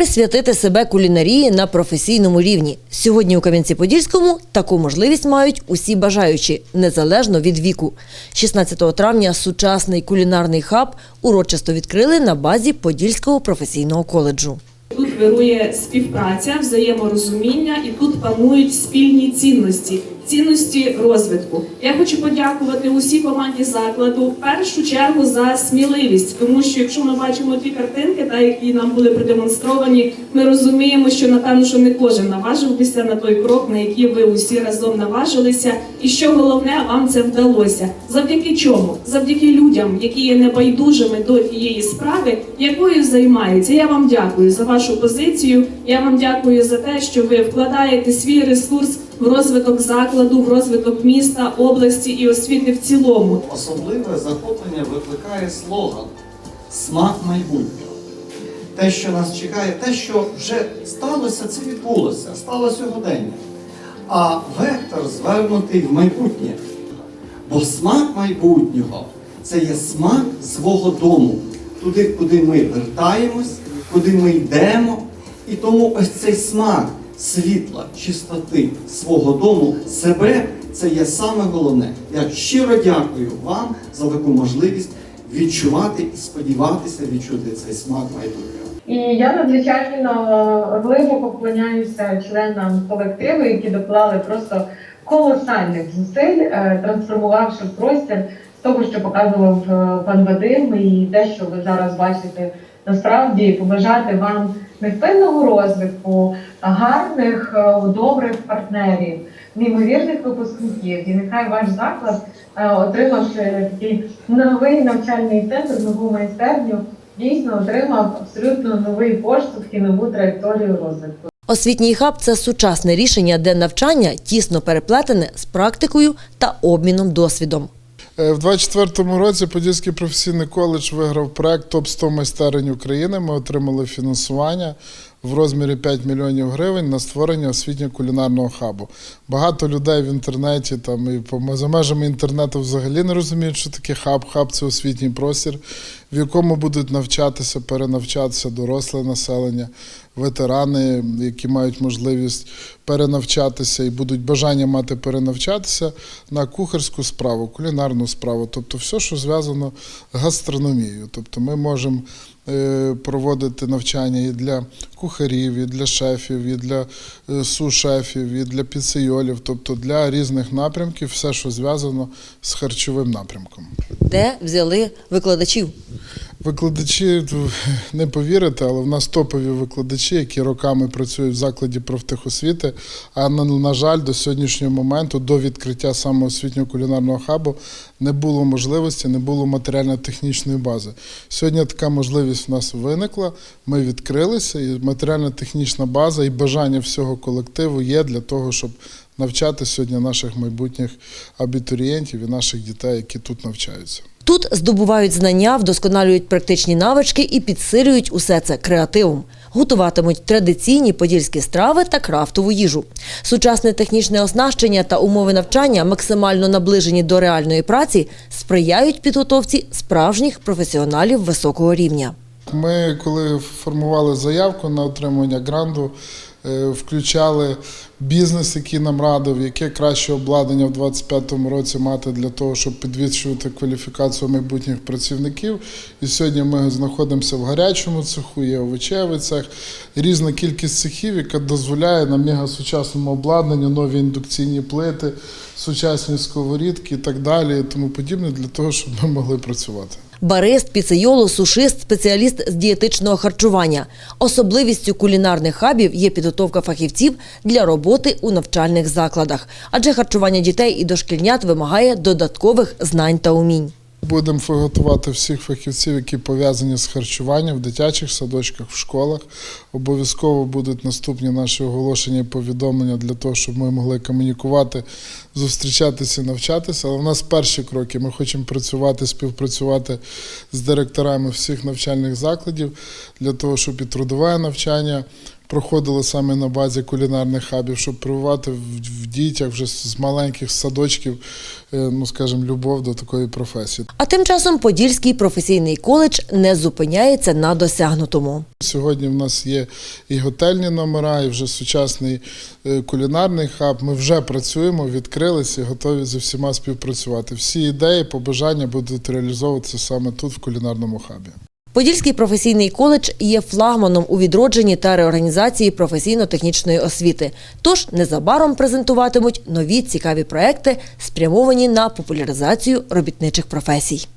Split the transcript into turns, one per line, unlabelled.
Присвятити себе кулінарії на професійному рівні. Сьогодні у Кам'янці-Подільському таку можливість мають усі бажаючі, незалежно від віку. 16 травня сучасний кулінарний хаб урочисто відкрили на базі Подільського професійного коледжу.
Тут вирує співпраця, взаєморозуміння, і тут панують спільні цінності, цінності розвитку. Я хочу подякувати усій команді закладу в першу чергу за сміливість, тому що якщо ми бачимо ті картинки, та які нам були продемонстровані, ми розуміємо, що напевно, що не кожен наважився на той крок, на який ви усі разом наважилися. І що головне, вам це вдалося. Завдяки чому? Завдяки людям, які є небайдужими до тієї справи, якою займаються. Я вам дякую за вашу позицію. Я вам дякую за те, що ви вкладаєте свій ресурс в розвиток закладу, в розвиток міста, області і освіти в цілому.
Особливе захоплення викликає слоган Смак майбутнього. Те, що нас чекає, те, що вже сталося, це відбулося, стало сьогодення. А вектор звернутий в майбутнє. Бо смак майбутнього це є смак свого дому, туди, куди ми вертаємось, куди ми йдемо. І тому ось цей смак світла, чистоти свого дому, себе це є саме головне. Я щиро дякую вам за таку можливість відчувати і сподіватися відчути цей смак майбутнього.
І я надзвичайно глибоко вклоняюся членам колективу, які доклали просто колосальних зусиль, е, трансформувавши простір з того, що показував е, пан Вадим, і те, що ви зараз бачите, насправді побажати вам невпинного розвитку, гарних, е, добрих партнерів, неймовірних випускників. І нехай ваш заклад, е, отримавши такий новий навчальний центр, нову майстерню, дійсно отримав абсолютно новий поштовх і нову траєкторію розвитку.
Освітній хаб це сучасне рішення, де навчання тісно переплетене з практикою та обміном досвідом.
Е, В 24-му році Подільський професійний коледж виграв проект Топ 100 майстерень України. Ми отримали фінансування в розмірі 5 мільйонів гривень на створення освітньо-кулінарного хабу. Багато людей в інтернеті там і за межами інтернету взагалі не розуміють, що таке хаб. Хаб це освітній простір, в якому будуть навчатися, перенавчатися доросле населення, ветерани, які мають можливість перенавчатися і будуть бажання мати перенавчатися на кухарську справу, кулінарну справу, тобто все, що зв'язано з гастрономією. Тобто ми можемо проводити навчання і для кухарів, і для шефів, і для сушефів, су-шефів, і для піцейолів, тобто для різних напрямків, все, що зв'язано з харчовим напрямком.
Де взяли викладачів?
Викладачі не повірите, але в нас топові викладачі, які роками працюють в закладі профтехосвіти. А на, на жаль, до сьогоднішнього моменту, до відкриття саме освітнього кулінарного хабу, не було можливості, не було матеріально-технічної бази. Сьогодні така можливість в нас виникла. Ми відкрилися, і матеріально-технічна база і бажання всього колективу є для того, щоб навчати сьогодні наших майбутніх абітурієнтів і наших дітей, які тут навчаються.
Тут здобувають знання, вдосконалюють практичні навички і підсилюють усе це креативом. Готуватимуть традиційні подільські страви та крафтову їжу. Сучасне технічне оснащення та умови навчання, максимально наближені до реальної праці, сприяють підготовці справжніх професіоналів високого рівня.
Ми, коли формували заявку на отримання гранту, е, включали бізнес, який нам радив, яке краще обладнання в 2025 році мати для того, щоб підвищувати кваліфікацію майбутніх працівників. І сьогодні ми знаходимося в гарячому цеху, є овочевий цех, різна кількість цехів, яка дозволяє на мегасучасному обладнанні нові індукційні плити, сучасні сковорідки і так далі, і тому подібне, для того, щоб ми могли працювати.
Барист, піцейоло, сушист, спеціаліст з дієтичного харчування. Особливістю кулінарних хабів є підготовка фахівців для роботи у навчальних закладах, адже харчування дітей і дошкільнят вимагає додаткових знань та умінь.
Будемо готувати всіх фахівців, які пов'язані з харчуванням в дитячих садочках, в школах. Обов'язково будуть наступні наші оголошення і повідомлення для того, щоб ми могли комунікувати, зустрічатися, навчатися. Але в нас перші кроки. Ми хочемо працювати, співпрацювати з директорами всіх навчальних закладів для того, щоб і трудове навчання проходили саме на базі кулінарних хабів, щоб прививати в, дітях вже з з маленьких садочків, е, ну скажімо, любов до такої професії.
А тим часом Подільський професійний коледж не зупиняється на досягнутому.
Сьогодні в нас є і готельні номера, і вже сучасний е, кулінарний хаб. Ми вже працюємо, відкрилися і готові зі всіма співпрацювати. Всі ідеї, побажання будуть реалізовуватися саме тут, в кулінарному хабі.
Подільський професійний коледж є флагманом у відродженні та реорганізації професійно-технічної освіти. Тож незабаром презентуватимуть нові цікаві проекти, спрямовані на популяризацію робітничих професій.